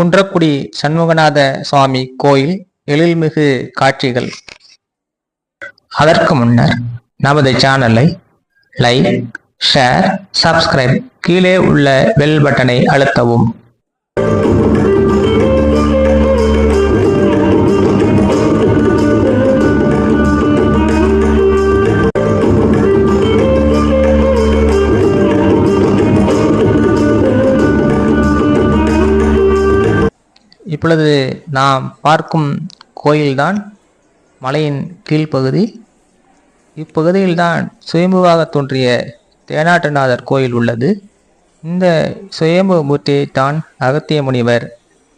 குன்றக்குடி சண்முகநாத சுவாமி கோயில் எழில்மிகு காட்சிகள். அதற்கு முன்னர் நமது சேனலை லைக் ஷேர் சப்ஸ்கிரைப் கீழே உள்ள பெல் பட்டனை அழுத்தவும். இப்பொழுது நாம் பார்க்கும் கோயில்தான் மலையின் கீழ்ப்பகுதி. இப்பகுதியில்தான் சுயம்புவாக தோன்றிய தேனாட்டநாதர் கோயில் உள்ளது. இந்த சுயம்பு மூர்த்தியை தான் அகத்திய முனிவர்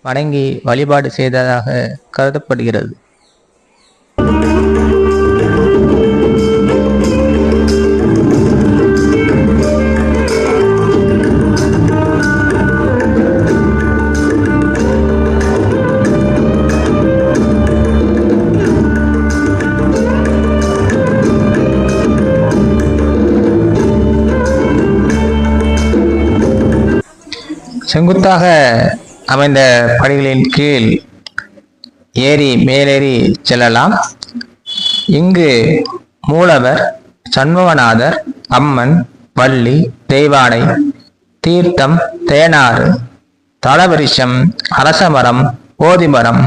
வணங்கி வழிபாடு செய்ததாக கருதப்படுகிறது. செங்குத்தாக அமைந்த படிகளின் கீழ் ஏறி மேலேறி செல்லலாம். இங்கு மூலவர் சண்முகநாதர் அம்மன் வள்ளி தெய்வானை தீர்த்தம் தேனாறு தலவரிஷம் அரசமரம் போதிமரம்.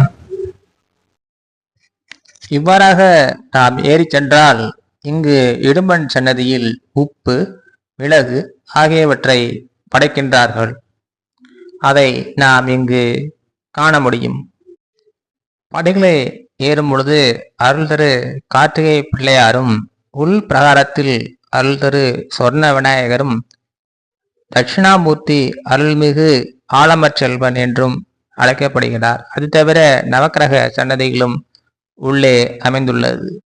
இவ்வாறாக நாம் ஏறி சென்றால் இங்கு இடும்பன் சன்னதியில் உப்பு மிளகு ஆகியவற்றை படைக்கின்றார்கள். அதை நாம் இங்கு காண முடியும். படிகளை ஏறும் பொழுது அருள் தரு கார்த்திகை பிள்ளையாரும் உள் பிரகாரத்தில் அருள் தரு சொர்ண விநாயகரும் தட்சிணாமூர்த்தி அருள்மிகு ஆலமற்செல்வன் என்றும் அழைக்கப்படுகிறார். அது தவிர நவக்கிரக சன்னதிகளும் உள்ளே அமைந்துள்ளது.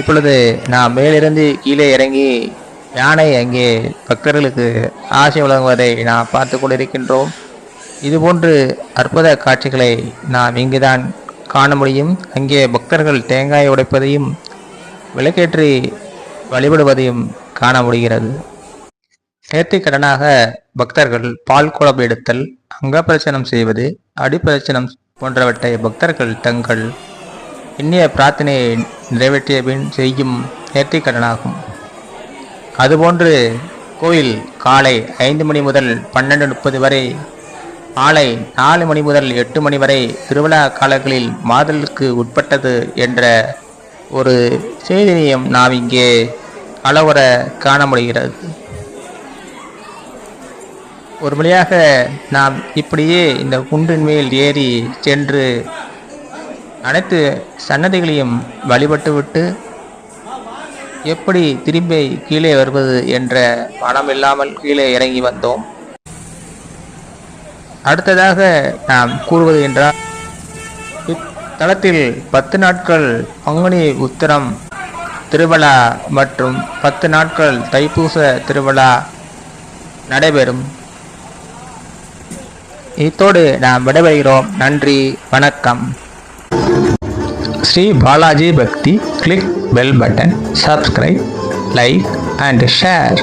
இப்பொழுது நான் மேலிருந்து கீழே இறங்கி யானை அங்கே பக்தர்களுக்கு ஆசை வழங்குவதை நாம் பார்த்து கொண்டிருக்கின்றோம். இதுபோன்று அற்புத காட்சிகளை நாம் இங்குதான் காண முடியும். அங்கே பக்தர்கள் தேங்காய் உடைப்பதையும் விளக்கேற்றி வழிபடுவதையும் காண முடிகிறது. நேர்த்திக்கடனாக பக்தர்கள் பால் குழம்பு எடுத்தல் அங்கப்பிரச்சனம் செய்வது அடிப்பிரச்சனம் போன்றவற்றை பக்தர்கள் தங்கள் இன்னிய பிரார்த்தனையை நிறைவேற்றிய பின் செய்யும் நேர்த்திக்கடனாகும். அதுபோன்று கோயில் காலை ஐந்து மணி முதல் பன்னெண்டு முப்பது வரை மாலை நாலு மணி முதல் எட்டு மணி வரை திருவிழா காலங்களில் மாதலுக்கு உட்பட்டது என்ற ஒரு செய்தியையும் நாம் இங்கே அளவர காண முடிகிறது. ஒரு வழியாக நாம் இப்படியே இந்த குன்றின் மேல் ஏறி சென்று அனைத்து சன்னதிகளையும் வழிபட்டுவிட்டு எப்படி திரும்பி கீழே வருவது என்ற மனம் இல்லாமல் கீழே இறங்கி வந்தோம். அடுத்ததாக நாம் கூறுவது என்றால் இத்தலத்தில் பத்து நாட்கள் பங்குனி உத்தரம் திருவிழா மற்றும் பத்து நாட்கள் தைப்பூச திருவிழா நடைபெறும். இத்தோடு நாம் விடைபெறுகிறோம். நன்றி வணக்கம். Sri Balaji Bhakti click bell button subscribe like and share